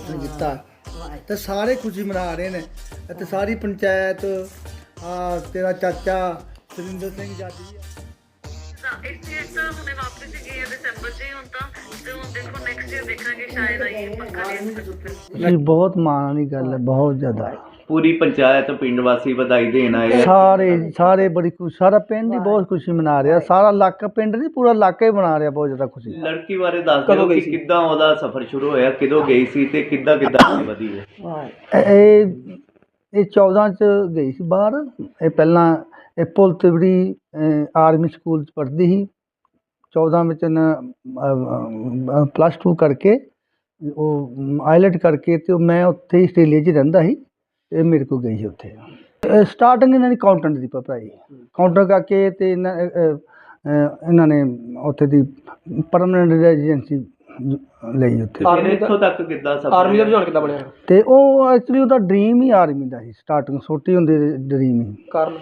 ਰੋਸ਼ਨ ਕੀਤਾ। ਤੇ ਸਾਰੇ ਖੁਸ਼ੀ ਮਨਾ ਰਹੇ ਨੇ। ਅਤੇ ਸਾਰੀ ਪੰਚਾਇਤ ਆ ਤੇਰਾ ਚਾਚਾ ਸੁਰਿੰਦਰ ਸਿੰਘ ਜਾਦੀ ਤਾਂ ਇਸ ਈਅਰ ਤਾਂ ਹੁਣੇ ਵਾਪਸ ਹੀ ਗਏ ਆ ਦਸੰਬਰ 'ਚ ਹੀ ਹੁਣ ਤਾਂ। ਤੇ ਹੁਣ ਦੇਖੋ ਨੈਕਸਟ ਈਅਰ ਦੇਖਾਂਗੇ ਸ਼ਾਇਦ ਆਈਏ ਪੱਕਾ ਨਹੀਂ। ਇਹ ਬਹੁਤ ਮਾਣ ਵਾਲੀ ਗੱਲ ਹੈ ਬਹੁਤ ਜ਼ਿਆਦਾ। ਪੂਰੀ ਪੰਚਾਇਤ ਪਿੰਡ ਵਾਸੀ ਵਧਾਈ ਦੇਣ ਆਏ ਆ। ਸਾਰੇ ਸਾਰੇ ਬੜੀ ਖੁਸ਼ੀ ਸਾਰਾ ਪਿੰਡ ਹੀ ਬਹੁਤ ਖੁਸ਼ੀ ਮਨਾ ਰਿਹਾ। ਸਾਰਾ ਇਲਾਕਾ ਪਿੰਡ ਨਹੀਂ ਪੂਰਾ ਇਲਾਕਾ ਹੀ ਮਨਾ ਰਿਹਾ ਬਹੁਤ ਜ਼ਿਆਦਾ ਖੁਸ਼ੀ। ਲੜਕੀ ਬਾਰੇ ਦੱਸ ਦਿਓ ਕਿ ਕਿੱਦਾਂ ਉਹਦਾ ਸਫ਼ਰ ਸ਼ੁਰੂ ਹੋਇਆ ਕਿਦੋਂ ਗਈ ਸੀ ਤੇ ਕਿੱਦਾਂ ਕਿੱਦਾਂ ਅੱਗੇ ਵਧੀ ਹੈ? ਇਹ- ਇਹ ਇਹ 14 ਚ ਗਈ ਸੀ ਬਾਹਰ। ਇਹ ਪਹਿਲਾਂ ਇਹ ਪੁਲ ਤਿਵੜੀ ਆਰਮੀ ਸਕੂਲ ਚ ਪੜ੍ਹਦੀ ਸੀ। 14 ਵਿੱਚ ਨਾ ਪਲੱਸ 2 ਕਰਕੇ ਉਹ ਆਇਲਟ ਕਰਕੇ ਤੇ ਉਹ ਮੈਂ ਉੱਥੇ ਹੀ ਆਸਟ੍ਰੇਲੀਆ 'ਚ ਹੀ ਰਹਿੰਦਾ ਸੀ। ਇਹ ਮੇਰੇ ਕੋਲ ਗਈ ਸੀ ਉੱਥੇ। ਸਟਾਰਟਿੰਗ ਇਹਨਾਂ ਦੀ ਅਕਾਊਂਟੈਂਟ ਦੀ ਪੜ੍ਹਾਈ ਕਾਊਂਟਰ ਕਰਕੇ ਤੇ ਇਹਨਾਂ ਇਹਨਾਂ ਨੇ ਉੱਥੇ ਦੀ ਪਰਮਨੈਂਟ ਰੈਜ਼ੀਡੈਂਸੀ ਲਈ ਉੱਥੇ। ਫਿਰ ਇੱਥੋਂ ਤੱਕ ਕਿੱਦਾਂ ਸਫ਼ਰ ਆਰਮੀ ਦਾ? ਰੁਝਾਨ ਕਿੱਦਾਂ ਬਣਿਆ? ਤੇ ਉਹ ਐਕਚੁਅਲੀ ਉਹਦਾ ਡ੍ਰੀਮ ਹੀ ਆਰਮੀ ਦਾ ਸੀ ਸਟਾਰਟਿੰਗ ਛੋਟੀ ਹੁੰਦੀ ਡ੍ਰੀਮ ਹੀ। ਕਾਰਨ?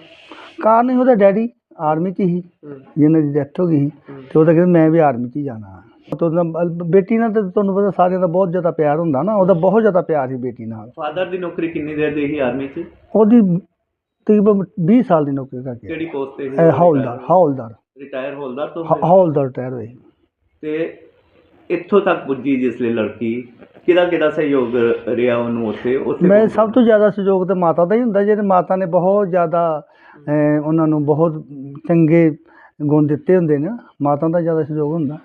ਕਾਰਨ ਹੀ ਉਹਦਾ ਡੈਡੀ ਆਰਮੀ 'ਚ ਹੀ ਜਿਹਨਾਂ ਦੀ ਡੈਥ ਹੋ ਗਈ ਸੀ, ਤੇ ਉਹਦਾ ਕਹਿੰਦਾ ਮੈਂ ਵੀ ਆਰਮੀ 'ਚ ਹੀ ਜਾਣਾ। ਬੇਟੀ ਨਾਲ ਤਾਂ ਤੁਹਾਨੂੰ ਪਤਾ ਸਾਰਿਆਂ ਦਾ ਬਹੁਤ ਜ਼ਿਆਦਾ ਪਿਆਰ ਹੁੰਦਾ ਨਾ ਉਹਦਾ ਬਹੁਤ ਜ਼ਿਆਦਾ ਪਿਆਰ ਸੀ ਬੇਟੀ ਨਾਲ। ਫਾਦਰ ਦੀ ਨੌਕਰੀ ਕਿੰਨੀ ਦੇਰ ਦੀ ਸੀ ਆਰਮੀ 'ਚ? ਉਹਦੀ ਤਕਰੀਬਨ 20 ਸਾਲ ਦੀ ਨੌਕਰੀ ਕਰਕੇ। ਕਿਹੜੀ ਪੋਸਟ ਤੇ ਹੌਲਦਾਰ ਹੌਲਦਾਰ। ਰਿਟਾਇਰ ਹੌਲਦਾਰ ਤੋਂ ਹੌਲਦਾਰ ਰਿਟਾਇਰ ਹੋਏ ਤੇ ਇੱਥੋਂ ਤੱਕ ਪੁੱਜੀ ਜਿਸ ਲਈ ਲੜਕੀ? ਕਿਹਦਾ ਕਿਹਦਾ ਸਹਿਯੋਗ ਰਿਹਾ ਉਹਨੂੰ ਉੱਥੇ? ਉੱਥੇ ਮੈਂ ਸਭ ਤੋਂ ਜ਼ਿਆਦਾ ਸਹਿਯੋਗ ਤਾਂ ਮਾਤਾ ਦਾ ਹੀ ਹੁੰਦਾ ਜਿਹਦੇ ਮਾਤਾ ਨੇ ਬਹੁਤ ਜ਼ਿਆਦਾ ਉਹਨਾਂ ਨੂੰ ਬਹੁਤ ਚੰਗੇ ਗੁਣ ਦਿੱਤੇ ਹੁੰਦੇ ਨੇ ਮਾਤਾ ਦਾ ਜ਼ਿਆਦਾ ਸਹਿਯੋਗ ਹੁੰਦਾ।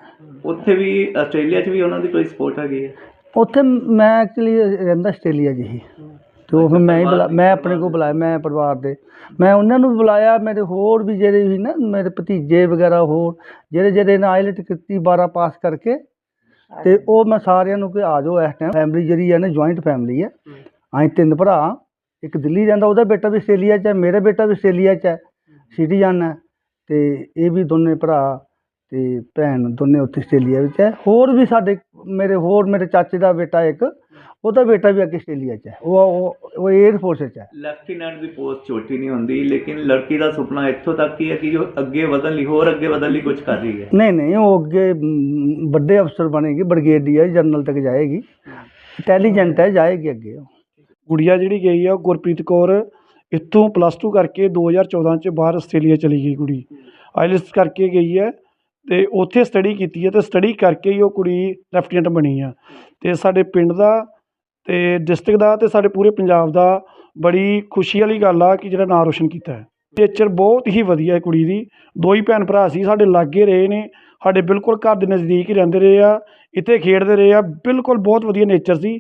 ਉੱਥੇ ਵੀ ਆਸਟ੍ਰੇਲੀਆ 'ਚ ਵੀ ਉਹਨਾਂ ਦੀ ਕੋਈ ਸਪੋਰਟ ਹੈਗੀ ਹੈ ਉੱਥੇ ਮੈਂ ਐਕਚੁਅਲੀ ਰਹਿੰਦਾ ਆਸਟ੍ਰੇਲੀਆ 'ਚ ਹੀ। ਤੇ ਉਹ ਫਿਰ ਮੈਂ ਹੀ ਬੁਲਾ ਮੈਂ ਆਪਣੇ ਕੋਲ ਬੁਲਾਇਆ ਮੈਂ ਪਰਿਵਾਰ ਦੇ। ਮੈਂ ਉਹਨਾਂ ਨੂੰ ਬੁਲਾਇਆ ਮੇਰੇ ਹੋਰ ਵੀ ਜਿਹੜੇ ਵੀ ਨਾ ਮੇਰੇ ਭਤੀਜੇ ਵਗੈਰਾ ਹੋਰ ਜਿਹੜੇ ਜਿਹੜੇ ਨੇ ਆਇਲਟ ਕੀਤੀ 12 ਪਾਸ ਕਰਕੇ ਤੇ ਉਹ ਮੈਂ ਸਾਰਿਆਂ ਨੂੰ ਕਿ ਆ ਜਾਓ ਇਸ ਟਾਈਮ ਫੈਮਿਲੀ ਜਿਹੜੀ ਹੈ ਨਾ ਜੁਆਇੰਟ ਫੈਮਿਲੀ ਹੈ। ਅਸੀਂ ਤਿੰਨ ਭਰਾ ਇੱਕ ਦਿੱਲੀ ਰਹਿੰਦਾ ਉਹਦਾ ਬੇਟਾ ਵੀ ਆਸਟ੍ਰੇਲੀਆ 'ਚ ਹੈ ਮੇਰਾ ਬੇਟਾ ਵੀ ਆਸਟ੍ਰੇਲੀਆ 'ਚ ਹੈ ਸਿਟੀਜ਼ਨ ਹੈ। ਤੇ ਇਹ ਵੀ ਦੋਨੇ ਭਰਾ ਤੇ ਭੈਣ ਦੋਨੇ ਉੱਥੇ ਆਸਟ੍ਰੇਲੀਆ ਵਿੱਚ ਹੈ। ਹੋਰ ਵੀ ਸਾਡੇ ਮੇਰੇ ਹੋਰ ਮੇਰੇ ਚਾਚੇ ਦਾ ਬੇਟਾ ਇੱਕ ਉਹਦਾ ਬੇਟਾ ਵੀ ਅੱਗੇ ਆਸਟ੍ਰੇਲੀਆ 'ਚ ਹੈ। ਉਹ ਉਹ 에ਅਰ ਫੋਰਸ 'ਚ ਹੈ। ਲੈਫਟੀਨੈਂਟ ਦੀ ਪੋਸਟ ਛੋਟੀ ਨਹੀਂ ਹੁੰਦੀ ਲੇਕਿਨ ਲੜਕੀ ਦਾ ਸੁਪਨਾ ਇੱਥੋਂ ਤੱਕ ਹੀ ਹੈ ਕਿ ਉਹ ਅੱਗੇ ਵਧਣ ਲਈ ਹੋਰ ਅੱਗੇ ਵਧਣ ਲਈ ਕੁਝ ਕਰ ਰਹੀ ਹੈ। ਨਹੀਂ ਨਹੀਂ ਉਹ ਅੱਗੇ ਵੱਡੇ ਅਫਸਰ ਬਣੇਗੀ ਬ੍ਰਿਗੇਡੀਅਰ ਜਨਰਲ ਤੱਕ ਜਾਏਗੀ। ਇੰਟੈਲੀਜੈਂਟ ਹੈ ਜਾਏਗੀ ਅੱਗੇ ਉਹ। ਗੁੜੀਆ ਜਿਹੜੀ ਗਈ ਆ ਉਹ ਗੁਰਪ੍ਰੀਤ ਕੌਰ ਇੱਥੋਂ ਪਲੱਸ 2 ਕਰਕੇ 2014 ਚ ਬਾਹਰ ਆਸਟ੍ਰੇਲੀਆ ਚਲੀ ਗਈ ਕੁੜੀ। ਆਈਲੈਟਸ ਕਰਕੇ ਗਈ ਹੈ। ਤੇ ਉੱਥੇ ਸਟੱਡੀ ਕੀਤੀ ਹੈ ਤੇ ਸਟੱਡੀ ਕਰਕੇ ਹੀ ਉਹ ਕੁੜੀ ਲੈਫਟੀਨੈਂਟ ਬਣੀ ਆ। ਤੇ ਸਾਡੇ ਪਿੰਡ ਦਾ ਤੇ ਡਿਸਟ੍ਰਿਕਟ ਦਾ ਤੇ ਸਾਡੇ ਪੂਰੇ ਪੰਜਾਬ ਦਾ ਬੜੀ ਖੁਸ਼ੀ ਵਾਲੀ ਗੱਲ ਆ ਕਿ ਜਿਹੜਾ ਨਾਂ ਰੋਸ਼ਨ ਕੀਤਾ ਹੈ। ਨੇਚਰ ਬਹੁਤ ਹੀ ਵਧੀਆ ਹੈ ਕੁੜੀ ਦੀ, ਦੋ ਹੀ ਭੈਣ ਭਰਾ ਸੀ, ਸਾਡੇ ਲਾਗੇ ਰਹੇ ਨੇ, ਸਾਡੇ ਬਿਲਕੁਲ ਘਰ ਦੇ ਨਜ਼ਦੀਕ ਹੀ ਰਹਿੰਦੇ ਰਹੇ ਆ, ਇੱਥੇ ਖੇਡਦੇ ਰਹੇ ਆ, ਬਿਲਕੁਲ ਬਹੁਤ ਵਧੀਆ ਨੇਚਰ ਸੀ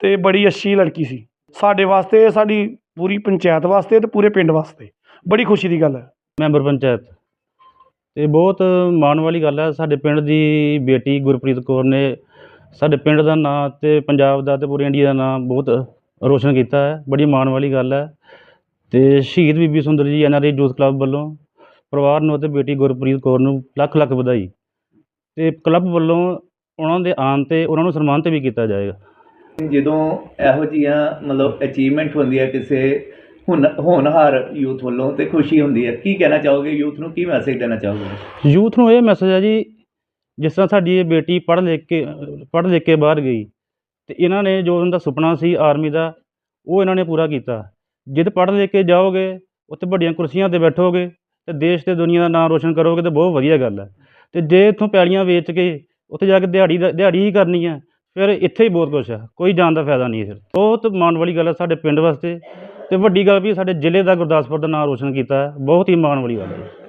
ਤੇ ਬੜੀ ਅੱਛੀ ਲੜਕੀ ਸੀ। ਸਾਡੇ ਵਾਸਤੇ, ਸਾਡੀ ਪੂਰੀ ਪੰਚਾਇਤ ਵਾਸਤੇ ਤੇ ਪੂਰੇ ਪਿੰਡ ਵਾਸਤੇ ਬੜੀ ਖੁਸ਼ੀ ਦੀ ਗੱਲ ਹੈ। ਮੈਂਬਰ ਪੰਚਾਇਤ। ਅਤੇ ਬਹੁਤ ਮਾਣ ਵਾਲੀ ਗੱਲ ਹੈ ਸਾਡੇ ਪਿੰਡ ਦੀ ਬੇਟੀ ਗੁਰਪ੍ਰੀਤ ਕੌਰ ਨੇ ਸਾਡੇ ਪਿੰਡ ਦਾ ਨਾਂ ਅਤੇ ਪੰਜਾਬ ਦਾ ਅਤੇ ਪੂਰੇ ਇੰਡੀਆ ਦਾ ਨਾਂ ਬਹੁਤ ਰੋਸ਼ਨ ਕੀਤਾ ਹੈ, ਬੜੀ ਮਾਣ ਵਾਲੀ ਗੱਲ ਹੈ ਅਤੇ ਸ਼ਹੀਦ Bibi Sundar ji N R I youth club ਵੱਲੋਂ ਪਰਿਵਾਰ ਨੂੰ ਅਤੇ ਬੇਟੀ ਗੁਰਪ੍ਰੀਤ ਕੌਰ ਨੂੰ ਲੱਖ ਲੱਖ ਵਧਾਈ। ਅਤੇ ਕਲੱਬ ਵੱਲੋਂ ਉਹਨਾਂ ਦੇ ਆਉਣ ਤੇ ਉਹਨਾਂ ਨੂੰ ਸਨਮਾਨਿਤ ਵੀ ਕੀਤਾ ਜਾਏਗਾ। ਜਦੋਂ ਇਹੋ ਜਿਹੀਆਂ ਮਤਲਬ ਅਚੀਵਮੈਂਟ ਹੁੰਦੀ ਹੈ ਕਿਸੇ ਹੁਣ ਹੋਣਹਾਰ ਯੂਥ ਵੱਲੋਂ ਤੇ ਖੁਸ਼ੀ ਹੁੰਦੀ ਹੈ। ਕੀ ਕਹਿਣਾ ਚਾਹੋਗੇ? ਯੂਥ ਨੂੰ ਕੀ ਮੈਸੇਜ ਦੇਣਾ ਚਾਹੋਗੇ? ਯੂਥ ਨੂੰ ਇਹ ਮੈਸੇਜ ਹੈ ਜੀ, ਜਿਸ ਤਰ੍ਹਾਂ ਸਾਡੀ ਇਹ ਬੇਟੀ ਪੜ੍ਹ ਲਿਖ ਕੇ, ਪੜ੍ਹ ਲਿਖ ਕੇ ਬਾਹਰ ਗਈ, ਤੇ ਇਹਨਾਂ ਨੇ ਜੋ ਉਹਨਾਂ ਦਾ ਸੁਪਨਾ ਸੀ ਆਰਮੀ ਦਾ, ਉਹ ਇਹਨਾਂ ਨੇ ਪੂਰਾ ਕੀਤਾ। ਜਦ ਪੜ੍ਹ ਲਿਖ ਕੇ ਜਾਓਗੇ, ਉੱਥੇ ਵੱਡੀਆਂ ਕੁਰਸੀਆਂ ਤੇ ਬੈਠੋਗੇ, ਤੇ ਦੇਸ਼ ਤੇ ਦੁਨੀਆ ਦਾ ਨਾਮ ਰੋਸ਼ਨ ਕਰੋਗੇ, ਤੇ ਬਹੁਤ ਵਧੀਆ ਗੱਲ ਹੈ। ਤੇ ਜੇ ਇੱਥੋਂ ਪੈਲੀਆਂ ਵੇਚ ਕੇ ਉੱਥੇ ਜਾ ਕੇ ਦਿਹਾੜੀ ਦਾ, ਦਿਹਾੜੀ ਹੀ ਕਰਨੀ ਹੈ, ਫਿਰ ਇੱਥੇ ਹੀ ਬਹੁਤ ਕੁਛ ਹੈ, ਕੋਈ ਜਾਣ ਦਾ ਫਾਇਦਾ ਨਹੀਂ ਹੈ ਫਿਰ। ਬਹੁਤ ਮਾਣ ਵਾਲੀ ਗੱਲ ਹੈ ਸਾਡੇ ਪਿੰਡ ਵਾਸਤੇ। ਤੇ ਵੱਡੀ ਗੱਲ ਵੀ ਸਾਡੇ ਜ਼ਿਲ੍ਹੇ ਦਾ ਗੁਰਦਾਸਪੁਰ ਦਾ ਨਾਮ ਰੋਸ਼ਨ ਕੀਤਾ ਹੈ। ਬਹੁਤ ਹੀ ਮਾਣ ਵਾਲੀ ਗੱਲ ਹੈ।